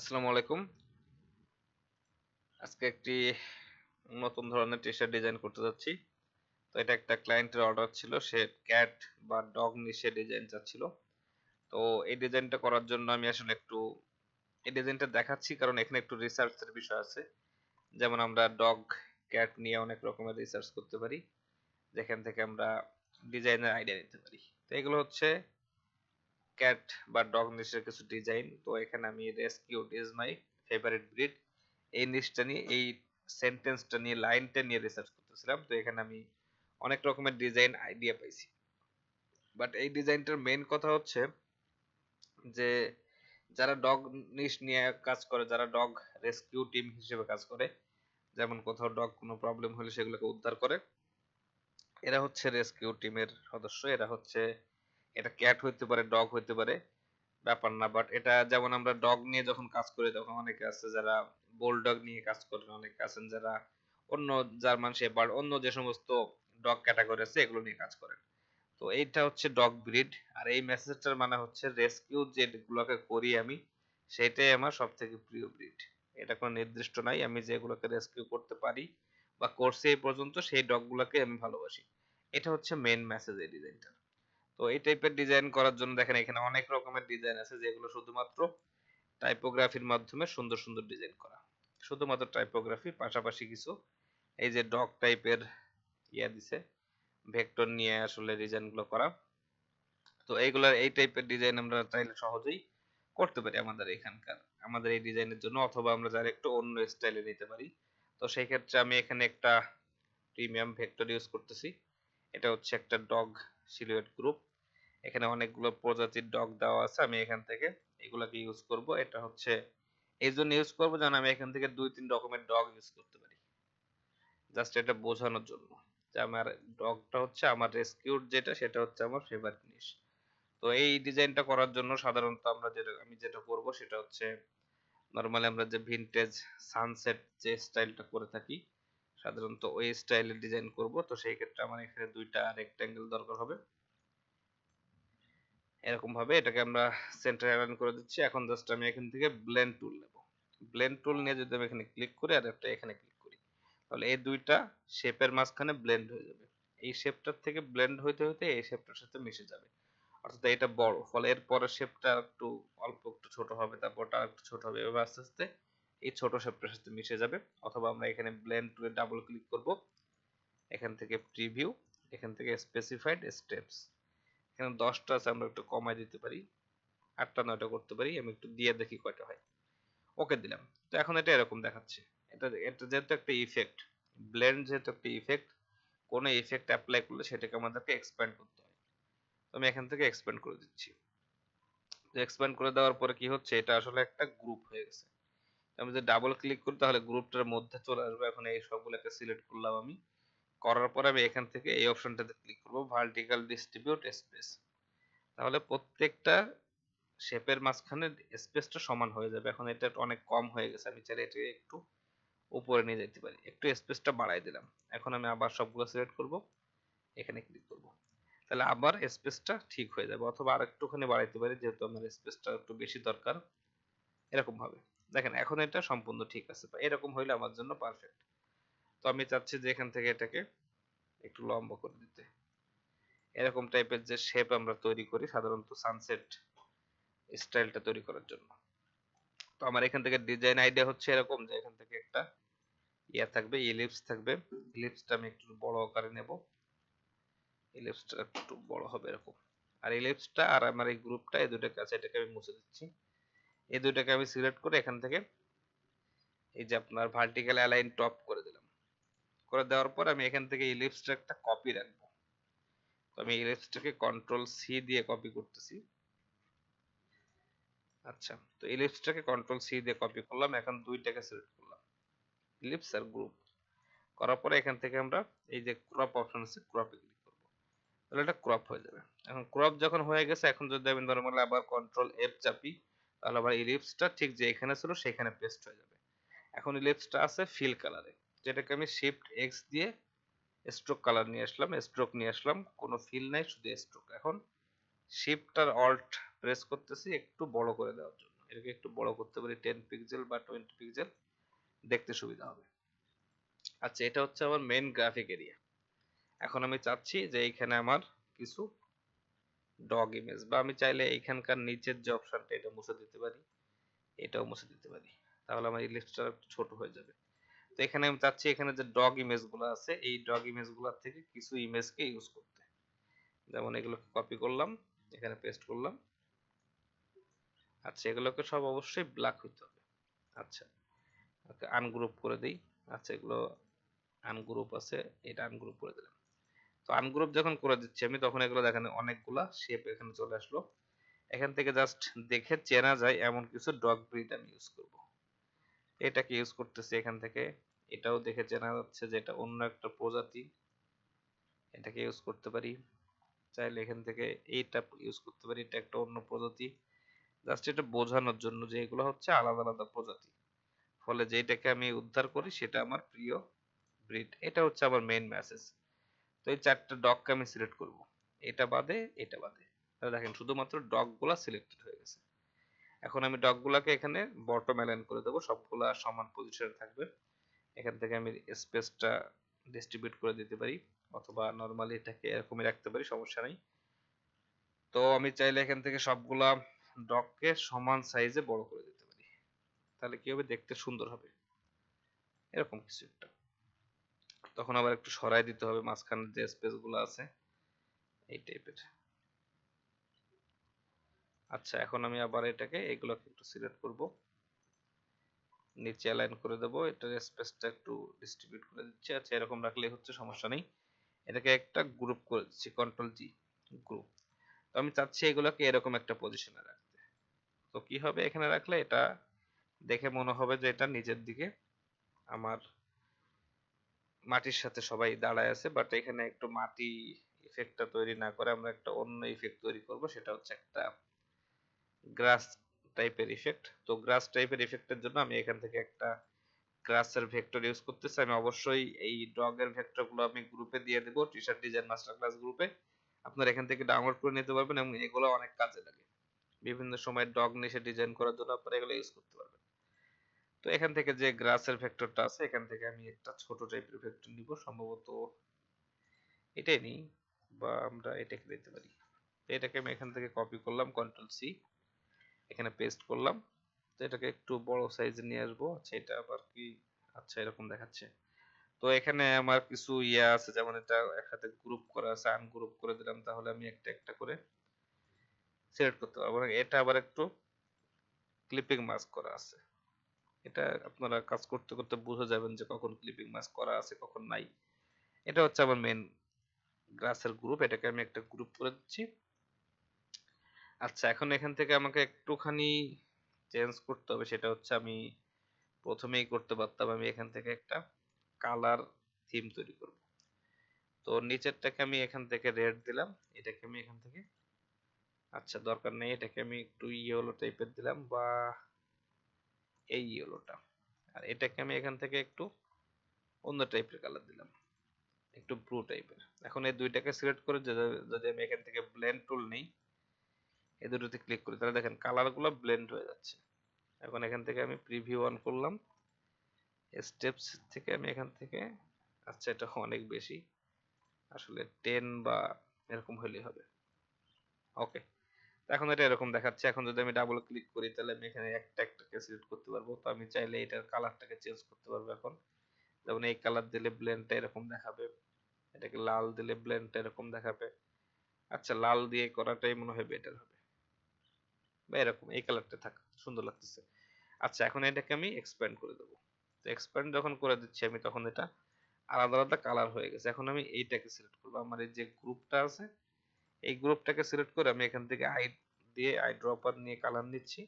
আসসালামু আলাইকুম। আজকে একটি নতুন ধরনের টি শার্ট ডিজাইন করতে যাচ্ছি। তো এটা একটা ক্লায়েন্টের অর্ডার ছিল, সে ক্যাট বা ডগ নিয়ে সে ডিজাইন চাচ্ছিল। তো এই ডিজাইনটা করার জন্য আমি আসলে একটু এই ডিজাইনটা দেখাচ্ছি, কারণ এখানে একটু রিসার্চের বিষয় আছে। যেমন আমরা ডগ ক্যাট নিয়ে অনেক রকমের রিসার্চ করতে পারি, যেখান থেকে আমরা ডিজাইনের আইডিয়া নিতে পারি। তো এগুলো হচ্ছে ক্যাট বা ডগ নিশের কিছু ডিজাইন তো এখানে আমি rescued is my favourite breed এই নিশটা নিয়ে, এই সেন্টেন্সটা নিয়ে লাইনটা নিয়ে রিসার্চ করতেছিলাম, তো এখানে আমি অনেক রকমের ডিজাইন আইডিয়া পাইছি। বাট এই ডিজাইনটার মেইন কথা হচ্ছে যে, যারা ডগ নিশ নিয়ে কাজ করে, যারা ডগ রেস্কিউ টিম হিসেবে কাজ করে, যেমন কোথাও ডগ কোনো প্রবলেম হলে সেগুলোকে উদ্ধার করে, এরা হচ্ছে রেস্কিউ টিমের সদস্য, এরা হচ্ছে এটা ক্যাট হইতে পারে ডগ হইতে পারে, ব্যাপার না বাট এটা যেমন আমরা ডগ নিয়ে যখন কাজ করি, তখন অনেকে আছে যারা বোলডগ নিয়ে কাজ করেন অনেকে আছেন যারা অন্য জার্মান শেপার্ড অন্য যে সমস্ত ডগ ক্যাটাগরি আছে, এগুলো নিয়ে কাজ করেন। তো এইটা হচ্ছে ডগ ব্রিড আর এই মেসেজটার মানে হচ্ছে রেস্কিউ যেগুলোকে করি আমি, সেটাই আমার সব থেকে প্রিয় ব্রিড এটা কোনো নির্দিষ্ট নাই, আমি যেগুলোকে রেস্কিউ করতে পারি বা করছি এই পর্যন্ত, সেই ডগগুলোকে আমি ভালোবাসি। এটা হচ্ছে মেন মেসেজ এই ডিজাইনটা তো এই টাইপের ডিজাইন করার জন্য দেখেন এখানে অনেক রকমের ডিজাইন আছে যেগুলো শুধুমাত্র টাইপোগ্রাফির মাধ্যমে সুন্দর সুন্দর ডিজাইন করা। শুধুমাত্র টাইপোগ্রাফি পাশাপাশি কিছু এই যে ডগ টাইপের ইয়া দিছে ভেক্টর নিয়ে আসলে ডিজাইনগুলো করা। তো এইগুলার, এই টাইপের ডিজাইন আমরা চাইলে সহজেই করতে পারি আমাদের এখানকার, আমাদের এই ডিজাইনের জন্য, অথবা আমরা যারা একটু অন্য স্টাইলে নিতে পারি। তো সেই ক্ষেত্রে আমি এখানে একটা প্রিমিয়াম ভেক্টর ইউজ করতেছি। এটা হচ্ছে একটা ডগ সিলুয়েট গ্রুপ এখানে অনেকগুলো প্রজাতির ডগ দেওয়া আছে, আমি এখান থেকে এগুলাকে ইউজ করব। এটা হচ্ছে, এই জন্য ইউজ করব যেন আমি এখান থেকে দুই তিন রকমের ডগ ইউজ করতে পারি। জাস্ট এটা বোঝানোর জন্য যে আমার ডগটা হচ্ছে আমার রেস্কিউড যেটা, সেটা হচ্ছে আমার ফেভারিট জিনিস তো এই ডিজাইনটা করার জন্য সাধারণত আমরা যেটা, আমি যেটা করব সেটা হচ্ছে নর্মালি আমরা যে ভিনটেজ সানসেট যে স্টাইলটা করে থাকি, সাধারণত ওই স্টাইলের ডিজাইন করব। তো সেই ক্ষেত্রে আমার এখানে দুইটা রেক্ট্যাঙ্গেল দরকার হবে। এরকম ভাবে এটাকে আমরা সেন্টার অ্যালাইন করে দিচ্ছি। এখন জাস্ট আমি এখান থেকে ব্লেন্ড টুল নেব। ব্লেন্ড টুল নিয়ে যদি আমি এখানে ক্লিক করি আর একটা এখানে ক্লিক করি, তাহলে এই দুইটা শেপের মাঝখানে ব্লেন্ড হয়ে যাবে। এই শেপটার থেকে ব্লেন্ড হইতে হইতে এই শেপটার সাথে মিশে যাবে। অর্থাৎ এটা বড়, ফলে এর পরের শেপটা একটু অল্প একটু ছোট হবে, তারপরটা একটু ছোট হবে। এভাবে আস্তে আস্তে এই ছোট শেপটার সাথে মিশে যাবে। অথবা আমরা এখানে ব্লেন্ড টুলে ডাবল ক্লিক করব। এখান থেকে প্রিভিউ এখান থেকে স্পেসিফাইড স্টেপস এখানে দশটা আছে, আমরা একটু কমাই দিতে পারি। আটটা, নয়টা করতে পারি, আমি একটু দিয়ে দেখি কয়টা হয়। ওকে দিলাম। তো এখন এটা এরকম দেখাচ্ছে। এটা এটা যেহেতু একটা ইফেক্ট ব্লেন্ড যেহেতু একটা ইফেক্ট কোনো ইফেক্ট অ্যাপ্লাই করলে সেটাকে আমাদেরকে এক্সপ্যান্ড করতে হয়। তো আমি এখান থেকে এক্সপ্যান্ড করে দিচ্ছি। তো এক্সপ্যান্ড করে দেওয়ার পরে কি হচ্ছে? এটা আসলে একটা গ্রুপ হয়ে গেছে। আমি যদি ডাবল ক্লিক করি, তাহলে গ্রুপটার মধ্যে চলে আসবে। এখন এই সবগুলোকে সিলেক্ট করলাম আমি। করার পরে আমি এখান থেকে এই অপশনটাতে ক্লিক করব ভার্টিক্যাল ডিস্ট্রিবিউট স্পেস তাহলে প্রত্যেকটা শেপের মাঝখানে স্পেসটা সমান হয়ে যাবে। এখন এটা অনেক কম হয়ে গেছে, আমি চাইলে এটাকে একটু উপরে নিয়ে যেতে পারি। একটু স্পেসটা বাড়াই দিলাম। এখন আমি আবার সবগুলো সিলেক্ট করব, এখানে ক্লিক করব। তাহলে আবার স্পেসটা ঠিক হয়ে যাবে, অথবা আর একটুখানি বাড়াইতে পারি, যেহেতু আমার স্পেসটা একটু বেশি দরকার। এরকম ভাবে দেখেন, এখন এটা সম্পূর্ণ ঠিক আছে। এরকম হইলে আমার জন্য পারফেক্ট তো আমি চাচ্ছি যে এখান থেকে এটাকে একটু লম্বা করে দিতে। এরকম টাইপের যে শেপ আমরা তৈরি করি সাধারণত সানসেট স্টাইলটা তৈরি করার জন্য। তো আমার এখান থেকে ডিজাইন আইডিয়া হচ্ছে এরকম যে এখান থেকে একটা ইয়া থাকবে ইলিপস থাকবে। ইলিপসটা আমি একটু বড় আকারে নেব। ইলিপসটা একটু বড় হবে এরকম। আর ইলিপসটা আর আমার এই গ্রুপটা এই দুটো কাছে এটাকে আমি মুছে দিচ্ছি। এই দুটাকে আমি সিলেক্ট করে এখান থেকে এই যে আপনার ভার্টিক্যাল অ্যালাইন টপ করে করে দেওয়ার পর আমি এখান থেকে ইলিপসটা একটা কপি রাখব। তো আমি ইলিপসটাকে কন্ট্রোল সি দিয়ে কপি করতেছি। আচ্ছা তো ইলিপসটাকে কন্ট্রোল সি দিয়ে কপি করলাম, এখন দুইটাকে সিলেক্ট করলাম। ইলিপস আর গ্রুপ করার পরে এখান থেকে আমরা এই যে ক্রপ অপশন আছে ক্রপে ক্লিক করব। তাহলে এটা ক্রপ হয়ে যাবে। এখন ক্রপ যখন হয়ে গেছে, এখন যদি আমি নরমালি আবার কন্ট্রোল এফ চাপি, তাহলে আবার ইলিপসটা ঠিক যে এখানে ছিল, সেখানে পেস্ট হয়ে যাবে। এখন ইলিপসটা আছে ফিল কালারে যেটাকে আমি শিফট এক্স দিয়ে স্ট্রোক কালার নিয়ে আসলাম স্ট্রোক নিয়ে আসলাম, কোনো ফিল নাই, শুধু স্ট্রোক এখন শিফট আর অল্ট প্রেস করতেছি, একটু বড় করে দেওয়ার জন্য। এটাকে একটু বড় করতে পারি টেন পিক্সেল বা টোয়েন্টি পিক্সেল দেখতে সুবিধা হবে। আচ্ছা এটা হচ্ছে আমার মেইন গ্রাফিক এরিয়া এখন আমি চাচ্ছি যে এইখানে আমার কিছু ডগ ইমেজ বা আমি চাইলে এইখানকার নিচের যে অপশনটা এটা মুছে দিতে পারি, এটাও মুছে দিতে পারি। তাহলে আমার এই লিস্টটা একটু ছোট হয়ে যাবে। তো এখানে আমি চাচ্ছি এখানে যে ডগ ইমেজগুলো আছে, এই ডগ ইমেজগুলোর থেকে কিছু ইমেজকে ইউজ করতে। যেমন এগুলোকে কপি করলাম, এখানে পেস্ট করলাম। আচ্ছা এগুলোকে সব অবশ্যই ব্ল্যাক হইতে হবে। আচ্ছা ওকে আনগ্রুপ করে দিই। আচ্ছা এগুলো আনগ্রুপ আছে, এটা আনগ্রুপ করে দিলাম। তো আনগ্রুপ যখন করে দিচ্ছি আমি, তখন এগুলো দেখেন অনেকগুলা শেপ এখানে চলে আসলো। এখান থেকে জাস্ট দেখে চেনা যায় এমন কিছু ডগ ব্রিড আমি ইউজ করব। এটাকে ইউজ করতেছি এখান থেকে। এটাও দেখে চেনা যাচ্ছে যে এটা অন্য একটা প্রজাতি। এটাকে ইউজ করতে পারি। চাইলে এখান থেকে এইটা ইউজ করতে পারি, এটা একটা অন্য প্রজাতি। জাস্ট এটা বোঝানোর জন্য যে এগুলো হচ্ছে আলাদা আলাদা প্রজাতি। ফলে যেটাকে আমি উদ্ধার করি সেটা আমার প্রিয় ব্রিড এটা হচ্ছে আমার মেইন মেসেজ তো এই চারটা ডগকে আমি সিলেক্ট করব। এটা বাদে এটা বাদে। তাহলে দেখেন, শুধুমাত্র ডগগুলা সিলেক্টেড হয়ে গেছে। এখন আমি ডগগুলাকে এখানে বটম অ্যালাইন করে দেবো। সবগুলা সমান পজিশনে থাকবে। এখান থেকে আমি স্পেসটা ডিস্ট্রিবিউট করে দিতে পারি অথবা নর্মালি এটাকে এরকমই রাখতে পারি, সমস্যা নেই। তো আমি চাইলে এখান থেকে সবগুলা ডগকে সমান সাইজে বড় করে দিতে পারি। তাহলে কি হবে? দেখতে সুন্দর হবে। এরকম কিছু একটা। তখন আবার একটু সরাই দিতে হবে, মাঝখানে যে স্পেসগুলো আছে, এই টাইপের আচ্ছা এখন আমি আবার এটাকে, এগুলোকে একটু সিলেক্ট করব। নিচে অ্যালাইন করে দেব, এটার স্পেসটা একটু ডিস্ট্রিবিউট করে দিচ্ছি। আচ্ছা এরকম রাখলে হচ্ছে সমস্যা নেই। এটাকে একটা গ্রুপ করে দিচ্ছি কন্ট্রোল জি গ্রুপ তো আমি চাচ্ছি এগুলোকে এরকম একটা পজিশনে রাখতে। তো কি হবে এখানে রাখলে? এটা দেখে মনে হবে যে এটা নিচের দিকে আমার মাটির সাথে সবাই দাঁড়ায় আছে বাট এখানে একটু মাটি ইফেক্টটা তৈরি না করে আমরা একটা অন্য ইফেক্ট তৈরি করব। সেটা হচ্ছে একটা গ্রাস টাইপের ইফেক্ট তো গ্রাস টাইপের ইফেক্টের জন্য আমি এখান থেকে একটা গ্রাসের ভেক্টর ইউজ করতেছি। আমি অবশ্যই এই ডগের ভেক্টরগুলো আমি গ্রুপে দিয়ে দেবো T shirt design master class গ্রুপে আপনারা এখান থেকে ডাউনলোড করে নিতে পারবেন এবং এগুলো অনেক কাজে লাগে। বিভিন্ন সময় ডগ নিশে ডিজাইন করার জন্য আপনারা এগুলো ইউজ করতে পারবেন। তো এখান থেকে যে গ্রাসের ভেক্টরটা আছে, এখান থেকে আমি একটা ছোট টাইপের ভেক্টর নিব। সম্ভবত এটাই নিই, বা আমরা এটাকে দিতে পারি। এটাকে আমি এখান থেকে কপি করলাম কন্ট্রোল সি এখানে পেস্ট করলাম। তো এটাকে একটু বড় সাইজে নিয়ে আসব। আচ্ছা এটা আবার কি? আচ্ছা এরকম দেখাচ্ছে। তো এখানে আমার কিছু ইয়ে আছে, যেমন এটা একসাথে গ্রুপ করা আছে আনগ্রুপ করে দিলাম, তাহলে আমি একটা একটা করে সিলেক্ট করতে পারব। এটা আবার একটু ক্লিপিং মাস্ক করা আছে। এটা আপনারা কাজ করতে করতে বুঝে যাবেন যে কখন ক্লিপিং মাস্ক করা আছে, কখন নাই। এটা হচ্ছে আমার মেন গ্রাসের গ্রুপ এটাকে আমি একটা গ্রুপ করে দিচ্ছি। আচ্ছা এখন এখান থেকে আমাকে একটুখানি চেঞ্জ করতে হবে, সেটা হচ্ছে আমি প্রথমেই করতে পারতাম আমি এখান থেকে একটা কালার থিম তৈরি করব। তো নিচেরটাকে আমি এখান থেকে রেড দিলাম, এটাকে আমি এখান থেকে আচ্ছা দরকার নেই, এটাকে আমি একটু ইয়েলো টাইপের দিলাম বা এই ইয়েলোটা আর এটাকে আমি এখান থেকে একটু অন্য টাইপের কালার দিলাম, একটু ব্লু টাইপের এখন এই দুইটাকে সিলেক্ট করে যদি আমি এখান থেকে ব্লেন্ড টুল নেই এই দুটোতে ক্লিক করি। তাহলে দেখেন কালারগুলো ব্লেন্ড হয়ে যাচ্ছে। এখন এখান থেকে আমি প্রিভিউ অন করলাম। স্টেপস থেকে আমি এখান থেকে আচ্ছা এটা অনেক বেশি। আসলে টেন বা এরকম হলেই হবে। ওকে এখন এটা এরকম দেখাচ্ছে। এখন যদি আমি ডাবল ক্লিক করি, তাহলে আমি এখানে একটা একটাকে সিলেক্ট করতে পারব। তো আমি চাইলে এটার কালারটাকে চেঞ্জ করতে পারব এখন। যেমন এই কালার দিলে ব্লেন্ডটা এরকম দেখাবে। এটাকে লাল দিলে ব্লেন্ডটা এরকম দেখাবে। আচ্ছা লাল দিয়ে করাটাই মনে হয় বেটার হবে। বা এরকম, এই কালারটা থাক, সুন্দর লাগতেছে। আচ্ছা এখন এটাকে আমি এক্সপ্যান্ড করে দেবো। তো এক্সপ্যান্ড যখন করে দিচ্ছি আমি, তখন এটা আলাদা আলাদা কালার হয়ে গেছে। এখন আমি এইটাকে সিলেক্ট করব। আমার এই যে গ্রুপটা আছে, এই গ্রুপটাকে সিলেক্ট করে আমি এখান থেকে আই দিয়ে আই ড্রপার নিয়ে কালার নিচ্ছি।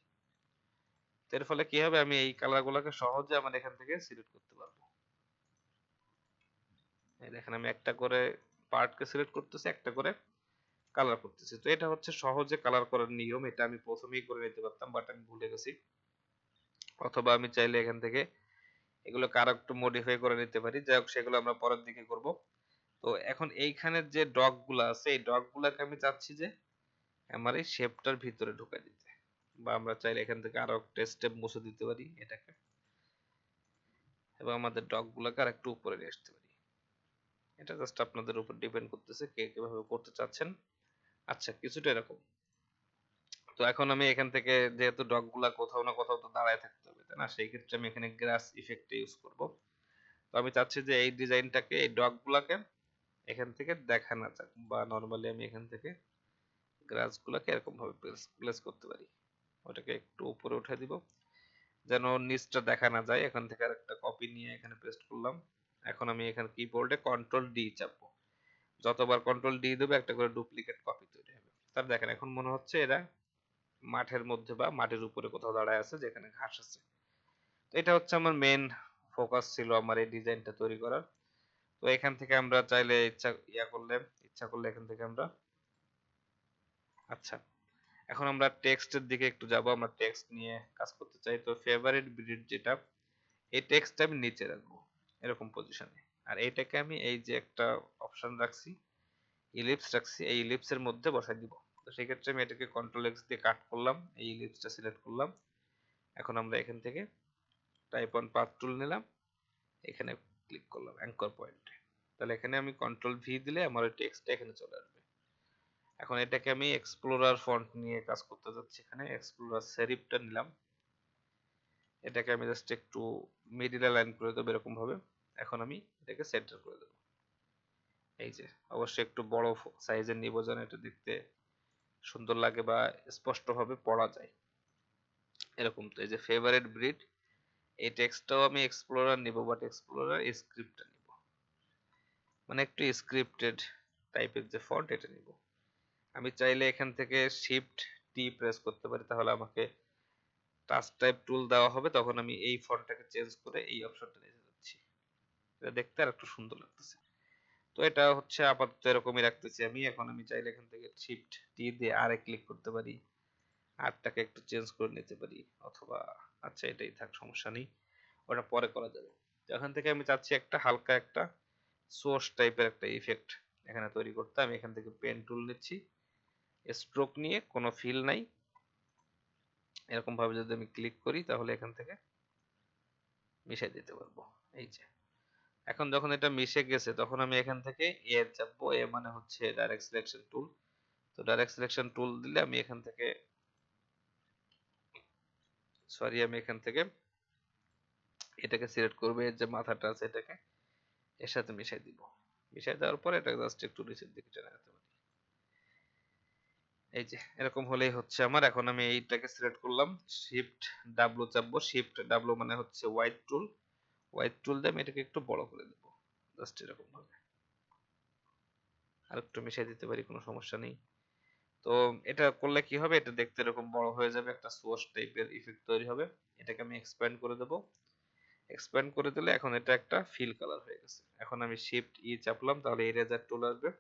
এর ফলে কি হবে? আমি এই কালারগুলোকে সহজে আমার এখান থেকে সিলেক্ট করতে পারব। দেখেন, আমি একটা করে পার্টকে সিলেক্ট করতেছি, একটা করে কালার করতেছি। তো এটা হচ্ছে সহজে কালার করার নিয়ম। এটা আমি প্রথমেই করে নিতে পারতাম বাট আমি ভুলে গেছি। অথবা আমি চাইলে এখান থেকে এগুলোকে আরও একটু মডিফাই করে নিতে পারি। যাই হোক, সেগুলো আমরা পরের দিকে করব। তো এখন এইখানের যে ডগগুলা আছে, এই ডগ গুলাকে আমি চাচ্ছি যে আমার এই শেপটার ভিতরে ঢুকাই দিতে। বা আমরা চাইলে এখান থেকে আরও একটা স্টেপ মুছে দিতে পারি এটাকে। এবং আমাদের ডগগুলোকে আর একটু উপরে নিয়ে আসতে পারি। এটা জাস্ট আপনাদের উপর ডিপেন্ড করতেছে কে কীভাবে করতে চাচ্ছেন। আচ্ছা কিছুটা এরকম। তো এখন আমি এখান থেকে যেহেতু ডগগুলা কোথাও না কোথাও তো দাঁড়ায় থাকতে হবে, তাই না? সেই ক্ষেত্রে আমি এখানে গ্রাস ইফেক্ট ইউজ করব। তো আমি চাচ্ছি যে এই ডিজাইনটাকে এই ডগগুলাকে এখান থেকে দেখা না যাক বা নর্মালি আমি এখান থেকে গ্রাসগুলোকে এরকম ভাবে প্লেস করতে পারি। ওটাকে একটু উপরে উঠে দিব, যেন নিচটা দেখা না যায়। এখান থেকে আরেকটা কপি নিয়ে এখানে পেস্ট করলাম। এখন আমি এখানে কিবোর্ডে কন্ট্রোল ডি চাপবো। যতবার কন্ট্রোল ডি দেবে, একটা করে ডুপ্লিকেট কপি তৈরি হবে। তার দেখেন, এখন মনে হচ্ছে এরা মাঠের মধ্যে বা মাটির উপরে কোথাও দাঁড়ায় আছে, যেখানে ঘাস আছে। এটা হচ্ছে আমার মেন ফোকাস ছিল আমার এই ডিজাইনটা তৈরি করার। তো এখান থেকে আমরা চাইলে ইচ্ছা, ইয়া করলে, ইচ্ছা করলে এখান থেকে আমরা আচ্ছা এখন আমরা টেক্সটের দিকে একটু যাব, আমরা টেক্সট নিয়ে কাজ করতে চাই। তো ফেভারিট ব্রিড যেটা, এই টেক্সটটা আমি নিচে রাখব, এরকম পজিশনে আর এইটাকে আমি এই যে একটা অপশন রাখছি ইলিপস রাখছি, এই ইলিপসের মধ্যে বসাই দিব। তো সেই ক্ষেত্রে আমি এটাকে কন্ট্রোল এক্স দিয়ে কাট করলাম, এই ইলিপসটা সিলেক্ট করলাম। এখন আমরা এখান থেকে টাইপ অন পাথ টুল নিলাম, এখানে ক্লিক করলাম অ্যাঙ্কর পয়েন্টে তাহলে এখানে আমি কন্ট্রোল ভি দিলে আমার ওই টেক্সটটা এখানে চলে আসবে। এখন এটাকে আমি এক্সপ্লোরার ফন্ট নিয়ে কাজ করতে যাচ্ছি এখানে এক্সপ্লোরার সেরিফটা নিলাম। এটাকে আমি জাস্ট একটু মিডিল লাইন করে দেবো এরকম ভাবে। এখন আমি এটাকে সেন্টার করে দেবো। এই যে, অবশ্যই একটু বড় সাইজের নিব যেন এটা দেখতে সুন্দর লাগে বা স্পষ্টভাবে পড়া যায়। এরকম তো, এই যে ফেভারিট ব্রিড এই টেক্সটটাও আমি এক্সপ্লোরার নিব বাট এক্সপ্লোরার স্ক্রিপ্টটা নিব। মানে একটু স্ক্রিপ্টেড টাইপের যে ফন্ট এটা নিব। আমি চাইলে এখান থেকে শিফট টি প্রেস করতে পারি, তাহলে আমাকে টাচ টাইপ টুল দেওয়া হবে, তখন আমি এই ফন্টটাকে চেঞ্জ করে এই অপশনটা নিয়ে যাচ্ছি। এটা দেখতে আর একটু সুন্দর লাগতেছে। তো এটা হচ্ছে আপাতত এরকমই রাখতেছি আমি। এখন আমি চাইলে এখান থেকে শিফট টি দিয়ে আরে ক্লিক করতে পারি। আরটাকে একটু চেঞ্জ করে নিতে পারি। অথবা আচ্ছা এটাই থাক, সমস্যা নেই। ওটা পরে করা যাবে। তো এখান থেকে আমি চাচ্ছি একটা হালকা একটা সোর্স টাইপের একটা ইফেক্ট এখানে তৈরি করতে। আমি এখান থেকে পেন টুল নিচ্ছি। স্ট্রোক নিয়ে কোনো ফিল নাই। এরকম ভাবে যদি আমি ক্লিক করি, তাহলে এখান থেকে মিশাই দিতে পারব। এই যে। এখন যখন এটা মিশে গেছে, তখন আমি এখান থেকে এ চাপবো। এ মানে হচ্ছে ডাইরেক্ট সিলেকশন টুল তো ডাইরেক্ট সিলেকশন টুল দিলে আমি এখান থেকে সরি আমি এখান থেকে এটাকে সিলেক্ট করব। এর যে মাথাটা আছে এটাকে এর সাথে মিশাই দিব। মিশাই দেওয়ার পরে এটা জাস্ট একটু নিচের দিকে টেনে রাখতে পারি। এই যে, এরকম হলেই হচ্ছে আমার। এখন আমি এইটাকে সিলেক্ট করলাম। শিফট ডাব্লু চাপবো। শিফট ডাব্লু মানে হচ্ছে হোয়াইট টুল হোয়াইট টুল দিয়ে আমি এটাকে একটু বড় করে দেবো। জাস্ট এরকম ভাবে। আর একটু মিশিয়ে দিতে পারি, কোনো সমস্যা নেই। তো এটা করলে কি হবে? এটা দেখতে এরকম বড় হয়ে যাবে, একটা সোর্স টাইপের ইফেক্ট তৈরি হবে। এটাকে আমি এক্সপ্যান্ড করে দেবো। এক্সপ্যান্ড করে দিলে এখন এটা একটা ফিল কালার হয়ে গেছে। এখন আমি শিফট ই চাপলাম, তাহলে ইরেজার টুল আসবে।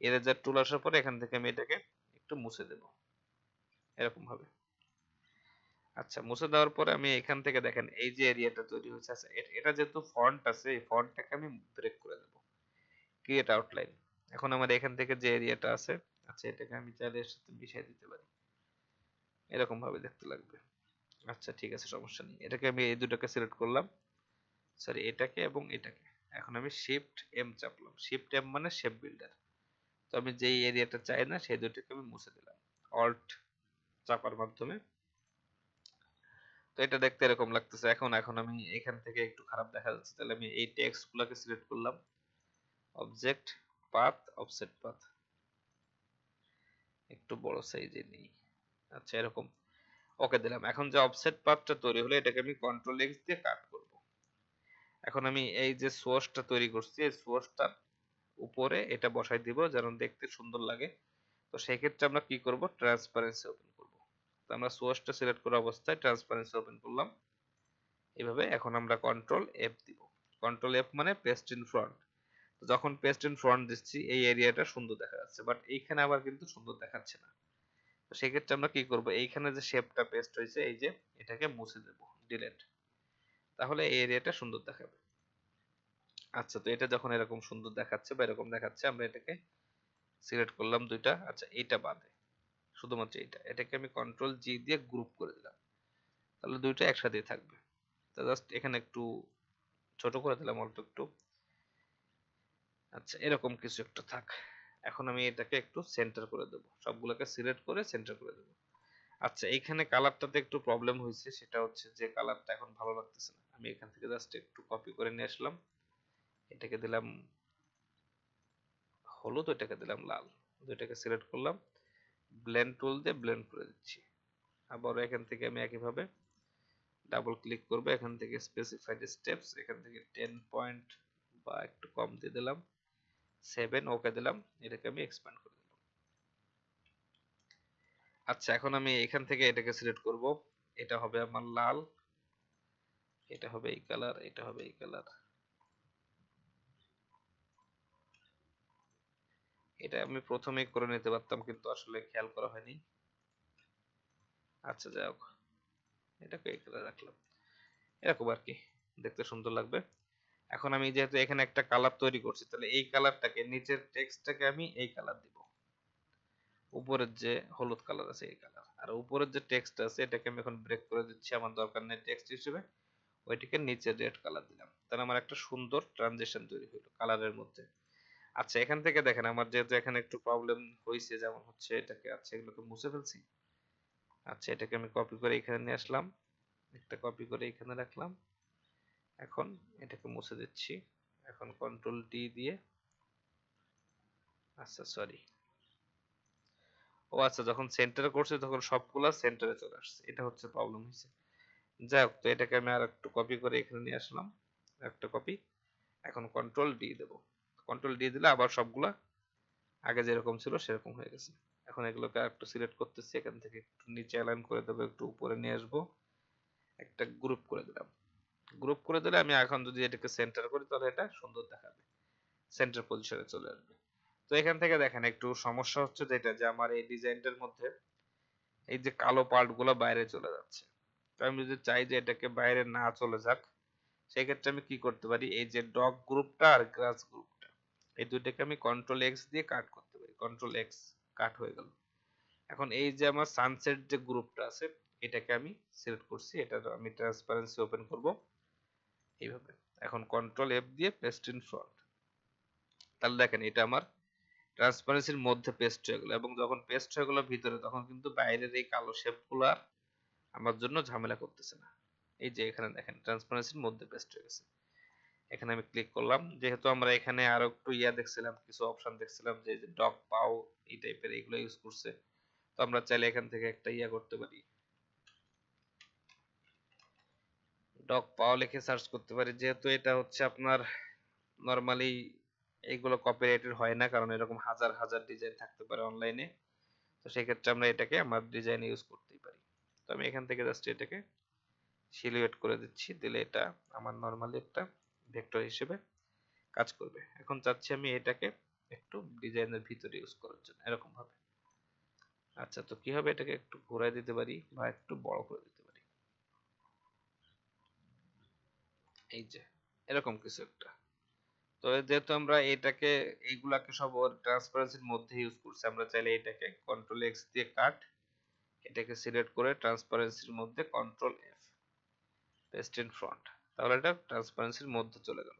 ইরেজার টুল আসার পরে এখান থেকে আমি এটাকে একটু মুছে দেব। এরকম ভাবে। আচ্ছা মুছে দেওয়ার পরে আমি এখান থেকে দেখেন এই যে এরিয়াটা তৈরি হয়েছে আচ্ছা এটা যেহেতু ফন্ট আছে, এই ফন্টটাকে আমি ব্রেক করে দেব। ক্রিয়েট আউটলাইন এখন আমার এখান থেকে যে এরিয়াটা আছে আচ্ছা এটাকে আমি চাইলে এর সাথে মিশিয়ে দিতে পারি। এরকম ভাবে দেখতে লাগবে। আচ্ছা ঠিক আছে, সমস্যা নেই। এটাকে আমি এই দুটোকে সিলেক্ট করলাম। সরি এটাকে এবং এটাকে। এখন আমি শিফট এম চাপলাম। শিফট এম মানে শেপ বিল্ডার তো আমি যেই এরিয়াটা চাই না, সেই দুটোকে আমি মুছে দিলাম। অল্ট চাপার মাধ্যমে তো এটা দেখতে এরকম লাগতেছে। এখন এখন আমি এখান থেকে একটু খারাপ দেখা যাচ্ছে। তাহলে আমি এই টেক্সট গুলাকে সিলেক্ট করলাম। অবজেক্ট পাথ অফসেট পাথ একটু বড় সাইজে নিই। আচ্ছা এরকম। ওকে দিলাম। এখন যে অফসেট পাথটা তৈরি হলো, এটাকে আমি কন্ট্রোল এক্স দিয়ে কাট করব। এখন আমি এই যে সোর্সটা তৈরি করছি, এই সোর্সটার উপরে এটা বসাই দিব, যেন দেখতে সুন্দর লাগে। তো সেই ক্ষেত্রে আমরা কি করব? ট্রান্সপারেন্সি ওপেন তো আমরা সোর্সটা সিলেক্ট করা অবস্থায় ট্রান্সপারেন্সি ওপেন করলাম। এভাবে এখন আমরা কন্ট্রোল এফ দিব। কন্ট্রোল এফ মানে পেস্ট ইন ফ্রন্ট যখন পেস্ট ইন ফ্রন্ট দিচ্ছি, এই এরিয়াটা সুন্দর দেখা যাচ্ছে। বাট এইখানে আবার কিন্তু সুন্দর দেখাচ্ছে না। তো সেক্ষেত্রে আমরা কি করব? এইখানে যে শেপটা পেস্ট হয়েছে, এই যে এটাকে মুছে দেব ডিলেট তাহলে এই এরিয়াটা সুন্দর দেখাবে। আচ্ছা তো এটা যখন এরকম সুন্দর দেখাচ্ছে বা এরকম দেখাচ্ছে, আমরা এটাকে সিলেক্ট করলাম দুইটা। আচ্ছা এইটা বাদে। শুধুমাত্র এইটা। এটাকে আমি কন্ট্রোল জি দিয়ে গ্রুপ করে দিলাম। তাহলে দুইটা একসাথেই থাকবে। তো জাস্ট এখানে একটু ছোট করে দিলাম, অল্প একটু। আচ্ছা এরকম কিছু একটা থাক। এখন আমি এটাকে একটু সেন্টার করে দেবো। সবগুলোকে সিলেক্ট করে সেন্টার করে দেবো। আচ্ছা এইখানে কালারটাতে একটু প্রবলেম হয়েছে। সেটা হচ্ছে যে কালারটা এখন ভালো লাগতেছে না। আমি এখান থেকে জাস্ট একটু কপি করে নিয়ে আসলাম। এটাকে দিলাম হলুদ, ওইটাকে দিলাম লাল। দুইটাকে সিলেক্ট করলাম। ব্লেন্ড টুল দিয়ে ব্লেন্ড করে দিচ্ছি। আবার এখান থেকে আমি একইভাবে ডাবল ক্লিক করব। এখান থেকে স্পেসিফাইড স্টেপস এখান থেকে টেন পয়েন্ট বা একটু কম দিয়ে দিলাম সেভেন ওকে দিলাম, এটাকে আমি এক্সপ্যান্ড করে দিলাম। আচ্ছা এখন আমি এখান থেকে এটাকে সিলেক্ট করব। এটা হবে আমার লাল, এটা হবে এই কালার এটা হবে এই কালার এটা আমি প্রথমেই করে নিতে পারতাম, কিন্তু আসলে খেয়াল করা হয়নি। আচ্ছা যাই হোক। এটাকে কালার রাখলাম? এরকম আর কি। দেখতে সুন্দর লাগবে। এখন আমি যেহেতু এখানে একটা কালার তৈরি করছি, তাহলে এই কালারটাকে নিচের টেক্সটটাকে আমি এই কালার দিব। উপরের যে হলুদ কালার আছে, এই কালার আর উপরের যে টেক্সট আছে, এটাকে আমি এখন ব্রেক করে দিচ্ছি, আমার দরকার নেই টেক্সট হিসেবে। ওইটাকে নিচে রেড কালার দিলাম। তাহলে আমার একটা সুন্দর ট্রানজিশন তৈরি হলো কালারের মধ্যে। আচ্ছা এখান থেকে দেখেন আমার যেহেতু এখানে একটু প্রবলেম হয়েছে যেমন হচ্ছে এটাকে আচ্ছা এগুলোকে মুছে ফেলছি। আচ্ছা এটাকে আমি কপি করে এখানে নিয়ে আসলাম। একটা কপি করে এখানে রাখলাম। এখন এটাকে মুছে দিচ্ছি। এখন কন্ট্রোল ডি দিয়ে। আচ্ছা সরি ও আচ্ছা যখন সেন্টারে করছে, তখন সবগুলা সেন্টারে চলে আসছে। এটা হচ্ছে প্রবলেম হয়েছে যাই হোক, তো এটাকে আমি আর একটু কপি করে এখানে নিয়ে আসলাম। একটা কপি এখন কন্ট্রোল ডি দেব। কন্ট্রোল ডি দিলে আবার সবগুলা আগে যেরকম ছিল সেরকম হয়ে গেছে। এখন এগুলোকে একটু সিলেক্ট করতেছি, এখান থেকে একটু নিচে অ্যালাইন করে দেবো, একটু উপরে নিয়ে আসব। একটা গ্রুপ করে দিলাম। গ্রুপ করে দিলে আমি এখন যদি এটাকে সেন্টার করি তাহলে এটা সুন্দর দেখাবে। সেন্টার পজিশনে চলে আসবে। তো এখান থেকে দেখেন একটু সমস্যা হচ্ছে যেটা, যে আমার এই ডিজাইনটার মধ্যে এই যে কালো পার্টগুলো বাইরে চলে যাচ্ছে। তো আমি যদি চাই যে এটাকে বাইরে না চলে যাক, সেক্ষেত্রে আমি কি করতে পারি? এই যে ডগ গ্রুপটা আর গ্রাস গ্রুপটা এই দুইটাকে আমি কন্ট্রোল এক্স দিয়ে কাট করতে পারি। কন্ট্রোল এক্স কাট হয়ে গেল। এখন এই যে আমার সানসেট যে গ্রুপটা আছে, এটাকে আমি সিলেক্ট করছি। এটা আমি ট্রান্সপারেন্সি ওপেন করব। এইভাবে। এখন কন্ট্রোল এফ দিয়ে পেস্ট ইন ফ্রন্ট তাহলে দেখেন, এটা আমার ট্রান্সপারেন্সির মধ্যে পেস্ট হয়ে গেল এবং যখন পেস্ট হয়ে গেল ভিতরে, তখন কিন্তু বাইরের এই কালো শেপগুলো আমার জন্য ঝামেলা করতেছে না। এই যে এখানে দেখেন ট্রান্সপারেন্সির মধ্যে পেস্ট হয়ে গেছে। এখানে আমি ক্লিক করলাম। যেহেতু আমরা এখানে আরও একটু ইয়া দেখছিলাম, কিছু অপশন দেখছিলাম যে ডগ পাও এই টাইপের এগুলো ইউজ করছে। তো আমরা চাইলে এখান থেকে একটা ইয়া করতে পারি। ডগ পাও লিখে সার্চ করতে পারি। যেহেতু এটা হচ্ছে আপনার নর্মালি এইগুলো কপিরাইটেড হয় না, কারণ এরকম হাজার হাজার ডিজাইন থাকতে পারে অনলাইনে তো সেক্ষেত্রে আমরা এটাকে আমার ডিজাইনে ইউজ করতেই পারি। তো আমি এখান থেকে জাস্ট এটাকে সিলুয়েট করে দিচ্ছি। দিলে এটা আমার নর্মালি একটা ভেক্টর হিসেবে কাজ করবে। এখন চাচ্ছি আমি এটাকে একটু ডিজাইনের ভিতরে ইউজ করার জন্য। এরকম ভাবে। আচ্ছা তো কি হবে? এটাকে একটু ঘুরাই দিতে পারি বা একটু বড় করে দিতে পারি? এই যে, এরকম কিছু একটা। তো যেহেতু আমরা এটাকে, এইগুলাকে সব ট্রান্সপারেন্সির মধ্যে ইউজ করছি, আমরা চাইলে এটাকে কন্ট্রোল এক্স দিয়ে কাট, এটাকে সিলেক্ট করে ট্রান্সপারেন্সির মধ্যে control F paste in front তাহলে এটা ট্রান্সপারেন্সির মধ্যে চলে গেল।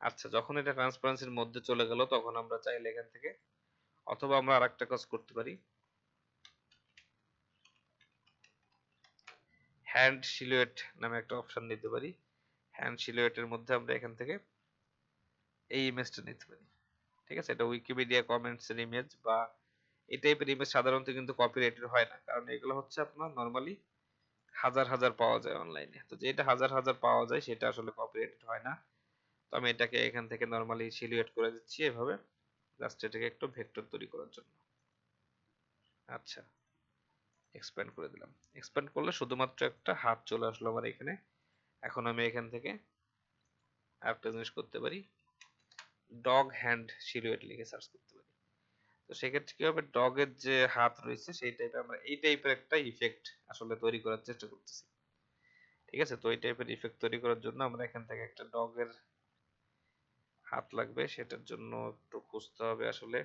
আচ্ছা যখন এটা ট্রান্সপারেন্সির মধ্যে চলে গেল, তখন আমরা চাইলে এখান থেকে অথবা আমরা আরেকটা কাজ করতে পারি। হ্যান্ড সিলুয়েট নামে একটা অপশন নিতে পারি। হ্যান্ড সিলুয়েটের মধ্যে আমরা এখান থেকে এই ইমেজটা নিতে পারি। ঠিক আছে? এটা উইকিপিডিয়া কমেন্টস এর ইমেজ বা এই টাইপের ইমেজ সাধারণত কিন্তু কপিরাইটেড হয় না। কারণ এগুলো হচ্ছে আপনার নরমালি হাজার হাজার পাওয়া যায় অনলাইনে তো যেটা হাজার হাজার পাওয়া যায়, সেটা আসলে কপিরাইটেড হয় না। তো আমি এটাকে এখান থেকে নরমালি সিলুয়েট করে দিচ্ছি এভাবে। জাস্ট এটাকে একটু ভেক্টর তৈরি করার জন্য। আচ্ছা। এক্সপ্যান্ড করে দিলাম। এক্সপ্যান্ড করলে শুধুমাত্র একটা হাত চলে আসলো আমার এখানে। এখন আমি এখান থেকে আরেকটা জিনিস করতে পারি। ডগ হ্যান্ড সিলুয়েট লিখে সার্চ করতে তো সেক্ষেত্রে কি হবে? ডগের যে হাত রয়েছে, সেই টাইপের আমরা এই টাইপের একটা ইফেক্ট আসলে তৈরি করার চেষ্টা করতেছি। ঠিক আছে? তো এই টাইপের ইফেক্ট তৈরি করার জন্য আমরা এখান থেকে একটা ডগের হাত লাগবে। সেটার জন্য একটু খুঁজতে হবে আসলে।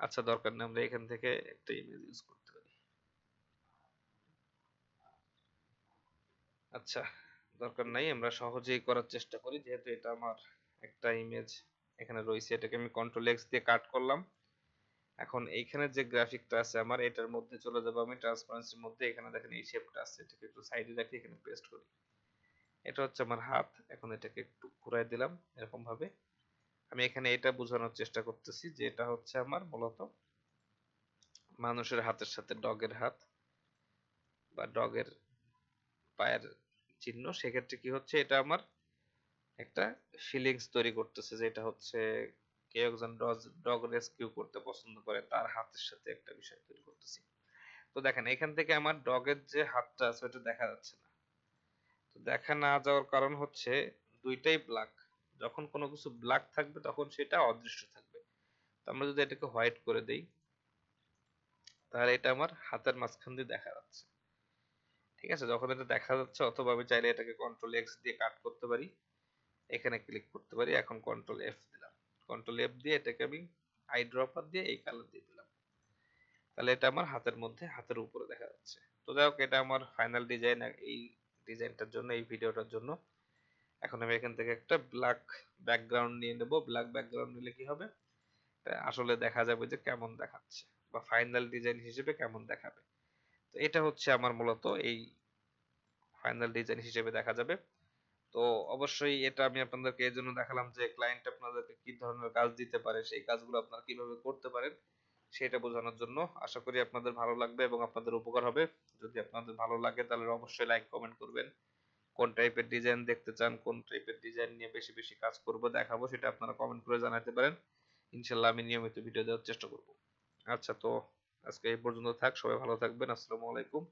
আচ্ছা দরকার নেই, আমরা এখান থেকে একটা ইমেজ ইউজ করতে পারি। আচ্ছা দরকার নাই, আমরা সহজেই করার চেষ্টা করি, যেহেতু এটা আমার একটা ইমেজ এখানে রয়েছে, এটাকে আমি কন্ট্রোল এক্স দিয়ে কাট করলাম। এখন এইখানে যে গ্রাফিকটা আছে আমার, এটার মধ্যে চলে যাব আমি ট্রান্সপারেন্সির মধ্যে। এখানে দেখেন এই শেপটা আছে, এটাকে একটু সাইডে রাখি, এখানে পেস্ট করি। এটা হচ্ছে আমার হাত, এখন এটাকে একটু ঘুরাই দিলাম এরকম ভাবে আমি এখানে এটা বোঝানোর চেষ্টা করতেছি যে এটা হচ্ছে আমার মূলত মানুষের হাতের সাথে ডগের হাত বা ডগের পায়ের চিহ্ন। সেক্ষেত্রে কি হচ্ছে, এটা আমার একটা ফিলিংস তৈরি করতেছে যেটা হচ্ছে কেউ একজন ডগ রেস্কিউ করতে পছন্দ করে, তার হাতের সাথে একটা বিষয় তৈরি করতেছি। তো দেখেন, এখান থেকে আমার ডগের যে হাতটা আছে, ওটা দেখা যাচ্ছে না। তো দেখা না যাওয়ার কারণ হচ্ছে দুইটাই ব্ল্যাক যখন কোনো কিছু ব্ল্যাক থাকবে, তখন সেটা অদৃশ্য থাকবে। তো আমরা যদি এটাকে হোয়াইট করে দেই, তাহলে এটা আমার হাতের মাঝখান দিয়ে দেখা যাচ্ছে। ঠিক আছে? যখন এটা দেখা যাচ্ছে, অথবা আমি চাইলে এটাকে কন্ট্রোল এক্স দিয়ে কাট করতে পারি। এখানে ক্লিক করতে পারি, এখন কন্ট্রোল এফ দিলাম। কন্ট্রোল এফ দিয়ে এটাকে আমি আই ড্রপার দিয়ে এই কালার দিয়ে দিলাম। তাহলে এটা আমার হাতের মধ্যে, হাতের উপরে দেখা যাচ্ছে। তো যাই হোক, এটা আমার ফাইনাল ডিজাইন এই ডিজাইনটার জন্য, এই ভিডিওটার জন্য। এখন আমি এখান থেকে একটা ব্ল্যাক ব্যাকগ্রাউন্ড নিয়ে নেব। ব্ল্যাক ব্যাকগ্রাউন্ড নিলে কি হবে? আসলে দেখা যাবে যে কেমন দেখাচ্ছে, বা ফাইনাল ডিজাইন হিসেবে কেমন দেখাবে। তো এটা হচ্ছে আমার মূলত এই ফাইনাল ডিজাইন হিসেবে দেখা যাবে। তো অবশ্যই এটা আমি আপনাদেরকে এই জন্য দেখালাম যে ক্লায়েন্ট আপনাদেরকে কি ধরনের কাজ দিতে পারে, সেই কাজগুলো আপনারা কীভাবে করতে পারেন, সেটা বোঝানোর জন্য আশা করি আপনাদের ভালো লাগবে এবং আপনাদের উপকার হবে। যদি আপনাদের ভালো লাগে তাহলে অবশ্যই লাইক কমেন্ট করবেন। কোন টাইপের ডিজাইন দেখতে চান, কোন টাইপের ডিজাইন নিয়ে বেশি বেশি কাজ করব, দেখাবো, সেটা আপনারা কমেন্ট করে জানাতে পারেন। ইনশাল্লাহ আমি নিয়মিত ভিডিও দেওয়ার চেষ্টা করব। আচ্ছা তো আজকে এই পর্যন্ত থাক, সবাই ভালো থাকবেন, আসসালামু আলাইকুম।